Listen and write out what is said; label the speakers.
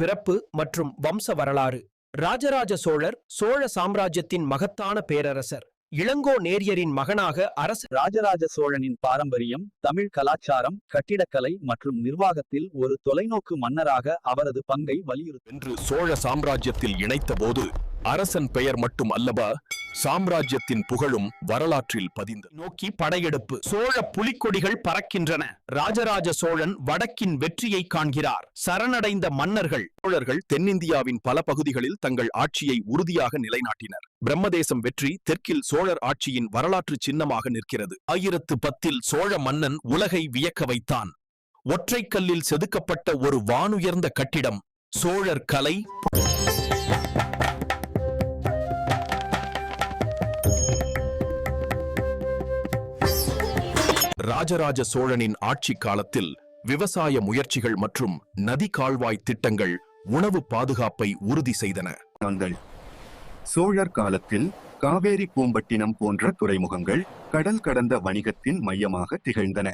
Speaker 1: பிறப்பு மற்றும் வம்ச வரலாறு. ராஜராஜ சோழர் சோழ சாம்ராஜ்யத்தின் மகத்தான பேரரசர். இளங்கோ நேரியரின் மகனாக அரச
Speaker 2: ராஜராஜ சோழனின் பாரம்பரியம் தமிழ் கலாச்சாரம் கட்டிடக்கலை மற்றும் நிர்வாகத்தில் ஒரு தொலைநோக்கு மன்னராக அவரது பங்கை வலியுறுத்தி
Speaker 3: என்று சோழ சாம்ராஜ்யத்தில் இணைத்தபோது அரசன் பெயர் மட்டும் அல்லவா? சாம்ராஜ்யத்தின் புகழும் வரலாற்றில் பதிந்து
Speaker 1: நோக்கி படையெடுப்பு. சோழ புலிக்கொடிகள் பறக்கின்றன. ராஜராஜ சோழன் வடக்கின் வெற்றியை காண்கிறார். சரணடைந்த மன்னர்கள்
Speaker 3: சோழர்கள் தென்னிந்தியாவின் பல பகுதிகளில் தங்கள் ஆட்சியை உறுதியாக நிலைநாட்டினர். பிரம்மதேசம் வெற்றி தெற்கில் சோழர் ஆட்சியின் வரலாற்று சின்னமாக நிற்கிறது. ஆயிரத்து பத்தில் சோழ மன்னன் உலகை வியக்க வைத்தான். ஒற்றைக்கல்லில் செதுக்கப்பட்ட ஒரு வானுயர்ந்த கட்டிடம் சோழர் கலை. ராஜராஜ சோழனின் ஆட்சி காலத்தில் விவசாய முயற்சிகள் மற்றும் நதி கால்வாய் திட்டங்கள் உணவு பாதுகாப்பை உறுதி செய்தன.
Speaker 4: நாங்கள் சோழர் காலத்தில் காவேரி பூம்பட்டினம் போன்ற துறைமுகங்கள் கடல் கடந்த வணிகத்தின் மையமாக திகழ்ந்தன.